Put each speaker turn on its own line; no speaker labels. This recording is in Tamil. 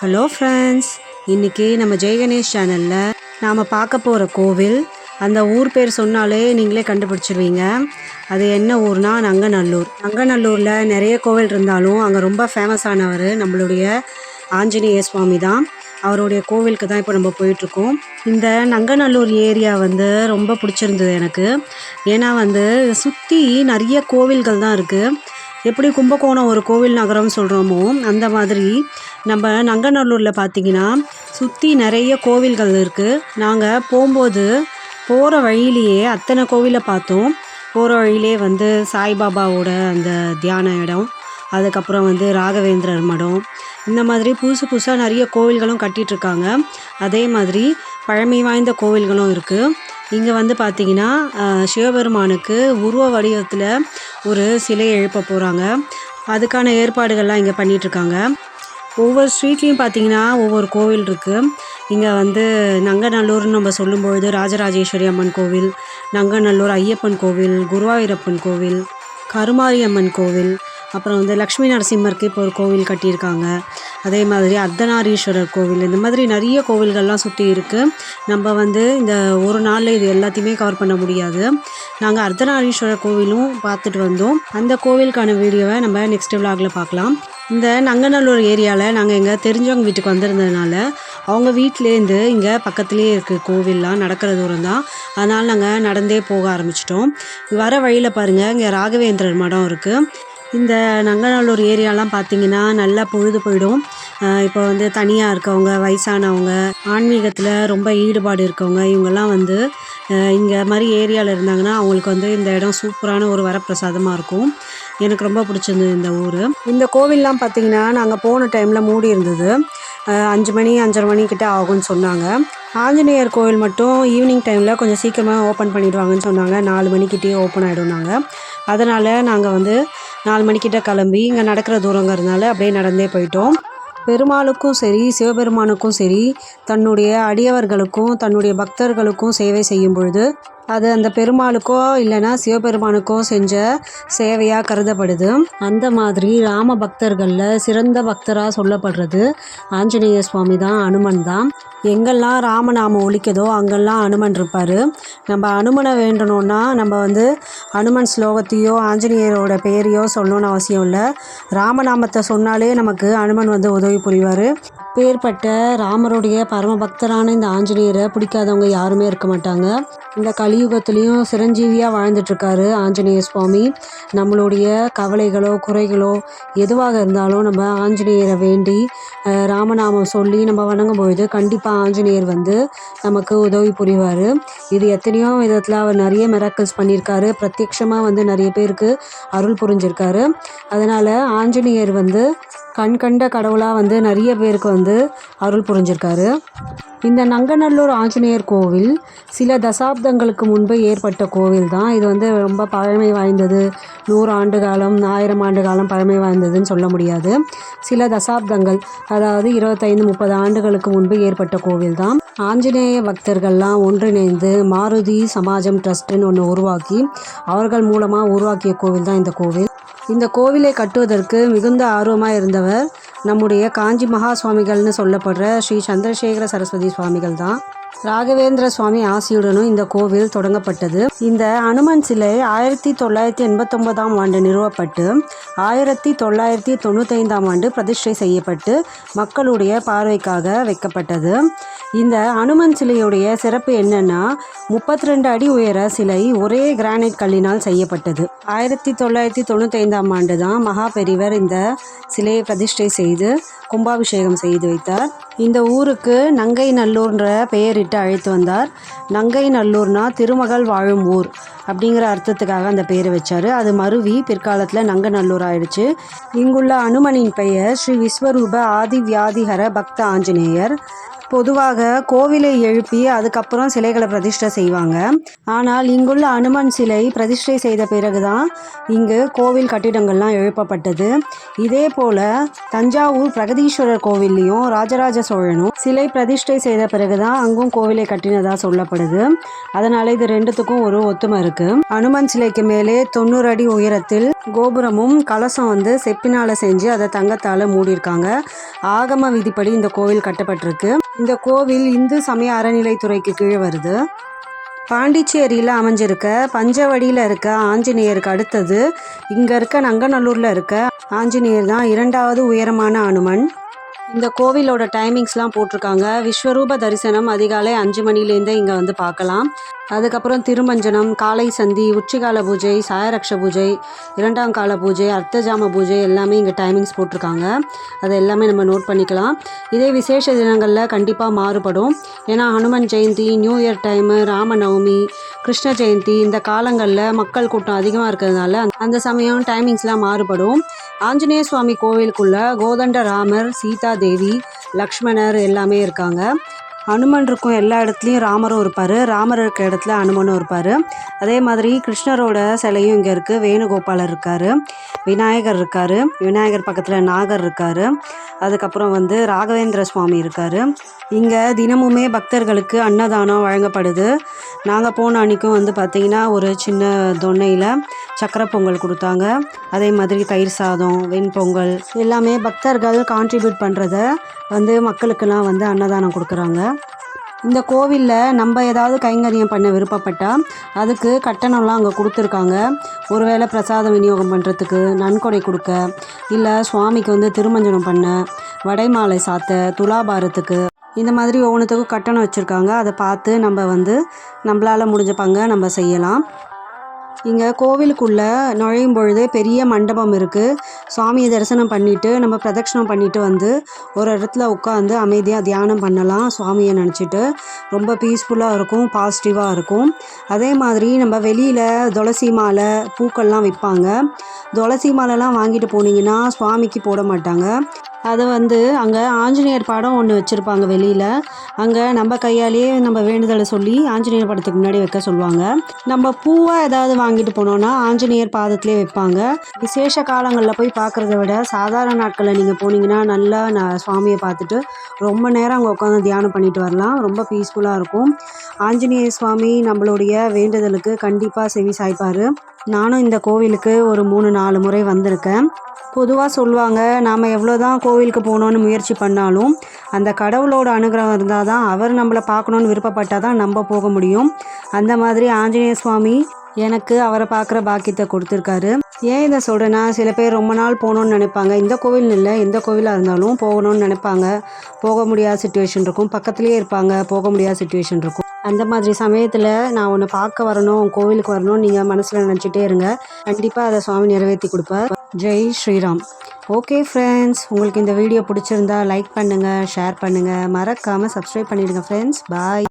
ஹலோ ஃப்ரெண்ட்ஸ் இன்றைக்கி நம்ம ஜெயகணேஷ் சேனலில் நாம் பார்க்க போகிற கோவில் அந்த ஊர் பேர் சொன்னாலே நீங்களே கண்டுபிடிச்சிருவீங்க. அது என்ன ஊர்னா நங்கநல்லூர். நங்கநல்லூரில் நிறைய கோவில் இருந்தாலும் அங்கே ரொம்ப ஃபேமஸ் ஆனவர் நம்மளுடைய ஆஞ்சநேய சுவாமி தான். அவருடைய கோவிலுக்கு தான் இப்போ நம்ம போயிட்டுருக்கோம். இந்த நங்கநல்லூர் ஏரியா வந்து ரொம்ப பிடிச்சிருந்தது எனக்கு. ஏன்னா வந்து சுற்றி நிறைய கோவில்கள் தான் இருக்குது எப்படி கும்பகோணம் ஒரு கோவில் நகரம்னு சொல்கிறோமோ அந்த மாதிரி நம்ம நங்கநல்லூரில் பார்த்தீங்கன்னா சுற்றி நிறைய கோவில்கள் இருக்குது நாங்கள் போகும்போது போகிற வழியிலேயே அத்தனை கோவிலை பார்த்தோம். போகிற வழியிலே வந்து சாய்பாபாவோட அந்த தியான இடம் அதுக்கப்புறம் வந்து ராகவேந்திரர் மடம் இந்த மாதிரி புதுசு புதுசாக நிறைய கோவில்களும் கட்டிகிட்ருக்காங்க அதே மாதிரி பழமை வாய்ந்த கோவில்களும் இருக்குது இங்கே வந்து பார்த்திங்கன்னா சிவபெருமானுக்கு உருவ வடிவத்தில் ஒரு சிலை எழுப்ப போகிறாங்க அதுக்கான ஏற்பாடுகள்லாம் இங்கே பண்ணிகிட்ருக்காங்க ஒவ்வொரு ஸ்ட்ரீட்லேயும் பார்த்தீங்கன்னா ஒவ்வொரு கோவில் இருக்குது இங்கே வந்து நங்கநல்லூர்னு நம்ம சொல்லும்பொழுது ராஜராஜேஸ்வரி அம்மன் கோவில் நங்கநல்லூர் ஐயப்பன் கோவில் குருவாயூரப்பன் கோவில் கருமாரி அம்மன் கோவில் அப்புறம் வந்து லக்ஷ்மி நரசிம்மருக்கு இப்போ ஒரு கோவில் கட்டியிருக்காங்க. அதே மாதிரி அர்த்தநாரீஸ்வரர் கோவில். இந்த மாதிரி நிறைய கோவில்கள்லாம் சுற்றி இருக்குது நம்ம வந்து இந்த ஒரு நாளில் இது எல்லாத்தையுமே கவர் பண்ண முடியாது. நாங்கள் அர்த்தநாரீஸ்வரர் கோவிலும் பார்த்துட்டு வந்தோம். அந்த கோவிலுக்கான வீடியோவை நம்ம நெக்ஸ்ட் விலாகில் பார்க்கலாம். இந்த நங்கநல்லூர் ஏரியாவில் நாங்கள் எங்கள் தெரிஞ்சவங்க வீட்டுக்கு வந்திருந்ததுனால அவங்க வீட்டிலேருந்து இங்கே பக்கத்துலேயே இருக்குது கோவில்லாம் நடக்கிற தூரம் தான் அதனால் நாங்கள் நடந்தே போக ஆரம்பிச்சிட்டோம். வர வழியில் பாருங்கள் இங்கே ராகவேந்திரர் மடம் இருக்குது இந்த நங்கநல்லூர் ஏரியாலாம் பார்த்தீங்கன்னா நல்லா பொழுது போயிடும். இப்போ வந்து தனியாக இருக்கவங்க வயசானவங்க ஆன்மீகத்தில் ரொம்ப ஈடுபாடு இருக்கவங்க இவங்கெல்லாம் வந்து இங்கே மாதிரி ஏரியாவில் இருந்தாங்கன்னா அவங்களுக்கு வந்து இந்த இடம் சூப்பரான ஒரு வரப்பிரசாதமாக இருக்கும். எனக்கு ரொம்ப பிடிச்சிருந்தது இந்த ஊர். இந்த கோவில்லாம் பார்த்தீங்கன்னா நாங்கள் போன டைமில் மூடி இருந்தது அஞ்சு மணி அஞ்சரை மணிக்கிட்ட ஆகும்னு சொன்னாங்க. ஆஞ்சநேயர் கோவில் மட்டும் ஈவினிங் டைமில் கொஞ்சம் சீக்கிரமாக ஓப்பன் பண்ணிடுவாங்கன்னு சொன்னாங்க. நாலு மணிக்கிட்டே ஓப்பன் ஆகிடும்னாங்க அதனால் நாங்கள் வந்து நாலு மணிக்கிட்ட கிளம்பி இங்கே நடக்கிற தூரங்கிறதுனால அப்படியே நடந்தே போயிட்டோம். பெருமாளுக்கும் சரி சிவபெருமானுக்கும் சரி தன்னுடைய அடியவர்களுக்கும் தன்னுடைய பக்தர்களுக்கும் சேவை செய்யும் பொழுது அது அந்த பெருமாளுக்கோ இல்லைன்னா சிவபெருமானுக்கோ செஞ்ச சேவையாக கருதப்படுது. அந்த மாதிரி ராம பக்தர்களில் சிறந்த பக்தராக சொல்லப்படுறது ஆஞ்சநேய சுவாமி தான் அனுமன் தான். எங்கெல்லாம் ராமநாமம் ஒழிக்கதோ அங்கெல்லாம் அனுமன் இருப்பார். நம்ம அனுமனை வேண்டணும்னா நம்ம வந்து அனுமன் ஸ்லோகத்தையோ ஆஞ்சநேயரோட பெயரையோ சொல்லணும்னு அவசியம் இல்லை. ராமநாமத்தை சொன்னாலே நமக்கு அனுமன் வந்து உதவி புரிவார். அப்பேற்பட்ட ராமருடைய பரம பக்தரான இந்த ஆஞ்சநேயரை பிடிக்காதவங்க யாருமே இருக்க மாட்டாங்க. இந்த கலியுகத்துலேயும் சிரஞ்சீவியாக வாழ்ந்துட்டுருக்காரு ஆஞ்சநேய சுவாமி. நம்மளுடைய கவலைகளோ குறைகளோ எதுவாக இருந்தாலும் நம்ம ஆஞ்சநேயரை வேண்டி ராமநாமம் சொல்லி நம்ம வணங்கும் பொழுது கண்டிப்பாக ஆஞ்சநேயர் வந்து நமக்கு உதவி புரிவார். இது எத்தனையோ விதத்தில் அவர் நிறைய மெராக்கிள்ஸ் பண்ணியிருக்காரு பிரத்யக்ஷமாக வந்து நிறைய பேருக்கு அருள் புரிஞ்சிருக்காரு. அதனால் ஆஞ்சநேயர் வந்து கண் கண்ட கடவுளாக வந்து நிறைய பேருக்கு வந்து அருள் புரிஞ்சிருக்காரு. இந்த நங்கநல்லூர் ஆஞ்சநேயர் கோவில் சில தசாப்தங்களுக்கு முன்பு ஏற்பட்ட கோவில் தான் இது வந்து ரொம்ப பழமை வாய்ந்தது. நூறு ஆண்டு காலம் ஆயிரம் ஆண்டு காலம் பழமை வாய்ந்ததுன்னு சொல்ல முடியாது. சில தசாப்தங்கள் அதாவது இருபத்தைந்து முப்பது ஆண்டுகளுக்கு முன்பு ஏற்பட்ட கோவில் தான் ஆஞ்சநேய பக்தர்கள்லாம் ஒன்றிணைந்து மாருதி சமாஜம் ட்ரஸ்ட்டுன்னு ஒன்று உருவாக்கி அவர்கள் மூலமாக உருவாக்கிய கோவில் தான் இந்த கோவில். இந்த கோவிலை கட்டுவதற்கு மிகுந்த ஆர்வமாக இருந்தவர் நம்முடைய காஞ்சி மகா சுவாமிகள்னு சொல்லப்படுற ஸ்ரீ சந்திரசேகர சரஸ்வதி சுவாமிகள் தான் ராகவேந்திர சுவாமி ஆசியுடனும் இந்த கோவில் தொடங்கப்பட்டது. இந்த அனுமன் சிலை ஆயிரத்தி தொள்ளாயிரத்தி எண்பத்தொன்பதாம் ஆண்டு நிறுவப்பட்டு ஆயிரத்தி தொள்ளாயிரத்தி தொண்ணூத்தைந்தாம் ஆண்டு பிரதிஷ்டை செய்யப்பட்டு மக்களுடைய பார்வைக்காக வைக்கப்பட்டது. இந்த அனுமன் சிலையுடைய சிறப்பு என்னன்னா முப்பத்தி ரெண்டு அடி உயர சிலை ஒரே கிரானைட் கல்லினால் செய்யப்பட்டது. ஆயிரத்தி தொள்ளாயிரத்தி தொண்ணூத்தைந்தாம் ஆண்டு தான் மகா பெரிவர் இந்த சிலையை பிரதிஷ்டை செய்து கும்பாபிஷேகம் செய்து வைத்தார். இந்த ஊருக்கு நங்கை நல்லூர்ன்ற பெயரிட்டு அழைத்து வந்தார். நங்கை நல்லூர்னா திருமகள் வாழும் ஊர் அப்படிங்கிற அர்த்தத்துக்காக அந்த பேரை வச்சார். அது மருவி பிற்காலத்தில் நங்கநல்லூர் ஆயிடுச்சு. இங்குள்ள அனுமனின் பெயர் ஸ்ரீ விஸ்வரூப ஆதி வியாதிகர பக்த ஆஞ்சநேயர். பொதுவாக கோவிலை எழுப்பி அதுக்கப்புறம் சிலைகளை பிரதிஷ்டை செய்வாங்க. ஆனால் இங்குள்ள அனுமன் சிலை பிரதிஷ்டை செய்த பிறகுதான் இங்கு கோவில் கட்டிடங்கள்லாம் எழுப்பப்பட்டது. இதே போல தஞ்சாவூர் பிரகதீஸ்வரர் கோவில்லையும் ராஜராஜ சோழனும் சிலை பிரதிஷ்டை செய்த பிறகுதான் அங்கும் கோவிலை கட்டினதா சொல்லப்படுது. அதனால இது ரெண்டுத்துக்கும் ஒரு ஒத்துமை இருக்கு. அனுமன் சிலைக்கு மேலே தொண்ணூறு அடி உயரத்தில் கோபுரமும் கலசம் வந்து செப்பினால செஞ்சு அதை தங்கத்தால மூடியிருக்காங்க. ஆகம விதிப்படி இந்த கோவில் கட்டப்பட்டிருக்கு. இந்த கோவில் இந்து சமய அறநிலைத்துறைக்கு கீழே வருது. பாண்டிச்சேரியில் அமைஞ்சிருக்க பஞ்சவடியில் இருக்க ஆஞ்சநேயருக்கு அடுத்தது இங்கே இருக்க நங்கநல்லூரில் இருக்க ஆஞ்சநேயர் தான் இரண்டாவது உயரமான அனுமன். இந்த கோவிலோட டைமிங்ஸ்லாம் போட்டிருக்காங்க. விஸ்வரூப தரிசனம் அதிகாலை அஞ்சு மணிலேருந்தே இங்கே வந்து பார்க்கலாம். அதுக்கப்புறம் திருமஞ்சனம் காலை சந்தி உச்சிகால பூஜை சாயரக்ஷ பூஜை இரண்டாம் கால பூஜை அர்த்தஜாம பூஜை எல்லாமே இங்கே டைமிங்ஸ் போட்டிருக்காங்க. அதை எல்லாமே நம்ம நோட் பண்ணிக்கலாம். இதே விசேஷ தினங்களில் கண்டிப்பாக மாறுபடும். ஏன்னா Hanuman Jayanti new year time Ramnavami Krishna Jayanti இந்த காலங்களில் மக்கள் கூட்டம் அதிகமாக இருக்கிறதுனால அந்த சமயம் டைமிங்ஸ்லாம் மாறுபடும். ஆஞ்சநேய சுவாமி கோவிலுக்குள்ள கோதண்ட ராமர் சீதா தேவி லக்ஷ்மணர் எல்லாமே இருக்காங்க. அனுமன் இருக்கும் எல்லா இடத்துலையும் ராமரும் இருப்பார். ராமர் இருக்க இடத்துல அனுமனும் இருப்பார். அதே மாதிரி கிருஷ்ணரோட சிலையும் இங்கே இருக்குது வேணுகோபாலர் இருக்கார். விநாயகர் இருக்கார். விநாயகர் பக்கத்தில் நாகர் இருக்கார். அதுக்கப்புறம் வந்து ராகவேந்திர சுவாமி இருக்கார். இங்கே தினமுமே பக்தர்களுக்கு அன்னதானம் வழங்கப்படுது. நாங்கள் போன அன்றைக்கும் வந்து பார்த்திங்கன்னா ஒரு சின்ன தொன்னையில் சக்கரை பொங்கல் கொடுத்தாங்க. அதே மாதிரி தயிர் சாதம் வெண்பொங்கல் எல்லாமே பக்தர்கள் கான்ட்ரிபியூட் பண்ணுறத வந்து மக்களுக்கெல்லாம் வந்து அன்னதானம் கொடுக்குறாங்க. இந்த கோவிலில் நம்ம ஏதாவது கைங்கரியம் பண்ண விருப்பப்பட்டால் அதுக்கு கட்டணம்லாம் அங்கே கொடுத்துருக்காங்க. ஒருவேளை பிரசாதம் விநியோகம் பண்ணுறதுக்கு நன்கொடை கொடுக்க இல்லை சுவாமிக்கு வந்து திருமஞ்சனம் பண்ண வடைமாலை சாத்த துலாபாரத்துக்கு இந்த மாதிரி ஒவ்வொன்றுத்துக்கும் கட்டணம் வச்சுருக்காங்க. அதை பார்த்து நம்ம வந்து நம்மளால் முடிஞ்ச பங்கை நம்ம செய்யலாம். இங்கே கோவிலுக்குள்ளே நுழையும் பொழுது பெரிய மண்டபம் இருக்குது சுவாமியை தரிசனம் பண்ணிவிட்டு நம்ம பிரதட்சணம் பண்ணிவிட்டு வந்து ஒரு இடத்துல உட்காந்து அமைதியாக தியானம் பண்ணலாம் சுவாமியை நினச்சிட்டு. ரொம்ப பீஸ்ஃபுல்லாக இருக்கும் பாசிட்டிவாக இருக்கும். அதே மாதிரி நம்ம வெளியில் துளசி மாலை பூக்கள்லாம் விற்பாங்க துளசி மாலைலாம் வாங்கிட்டு போனீங்கன்னா சுவாமிக்கு போட மாட்டாங்க. அதை வந்து அங்கே ஆஞ்சநேயர் படம் ஒன்று வச்சுருப்பாங்க வெளியில். அங்கே நம்ம கையாலேயே நம்ம வேண்டுதலை சொல்லி ஆஞ்சநேயர் படத்துக்கு முன்னாடி வைக்க சொல்லுவாங்க. நம்ம பூவாக ஏதாவது வாங்கிட்டு போனோன்னா ஆஞ்சநேயர் பாதத்திலே வைப்பாங்க. விசேஷ காலங்களில் போய் பார்க்குறத விட சாதாரண நாட்களில் நீங்கள் போனீங்கன்னா நல்லா நான் சுவாமியை பார்த்துட்டு ரொம்ப நேரம் அங்கே உட்காந்து தியானம் பண்ணிட்டு வரலாம். ரொம்ப பீஸ்ஃபுல்லாக இருக்கும். ஆஞ்சநேய சுவாமி நம்மளுடைய வேண்டுதலுக்கு கண்டிப்பாக செவி சாய்ப்பார். நானும் இந்த கோவிலுக்கு ஒரு மூணு நாலு முறை வந்திருக்கேன். பொதுவாக சொல்லுவாங்க நாம் எவ்வளோ தான் கோவிலுக்கு போகணுன்னு முயற்சி பண்ணாலும் அந்த கடவுளோட அனுகிரகம் இருந்தால் தான் அவர் நம்மளை பார்க்கணுன்னு விருப்பப்பட்டால் தான் நம்ம போக முடியும். அந்த மாதிரி ஆஞ்சநேய சுவாமி எனக்கு அவரை பார்க்குற பாக்கியத்தை கொடுத்துருக்காரு. ஏன் இதை சொல்கிறேன்னா சில பேர் ரொம்ப நாள் போகணுன்னு நினைப்பாங்க. இந்த கோவில் இல்லை எந்த கோவிலாக இருந்தாலும் போகணும்னு நினைப்பாங்க. போக முடியாத சுச்சுவேஷன் இருக்கும். பக்கத்துலேயே இருப்பாங்க போக முடியாத சுச்சுவேஷன் இருக்கும். அந்த மாதிரி சமயத்தில் நான் உன்னை பார்க்க வரணும் கோவிலுக்கு வரணும் நீங்கள் மனசில் நினச்சிட்டே இருங்க. கண்டிப்பாக அதை சுவாமி நிறைவேற்றி கொடுப்பார். ஜெய் ஸ்ரீராம். ஓகே ஃப்ரெண்ட்ஸ் உங்களுக்கு இந்த வீடியோ பிடிச்சிருந்தா லைக் பண்ணுங்கள் ஷேர் பண்ணுங்கள் மறக்காமல் சப்ஸ்கிரைப் பண்ணிவிடுங்க ஃப்ரெண்ட்ஸ் பாய்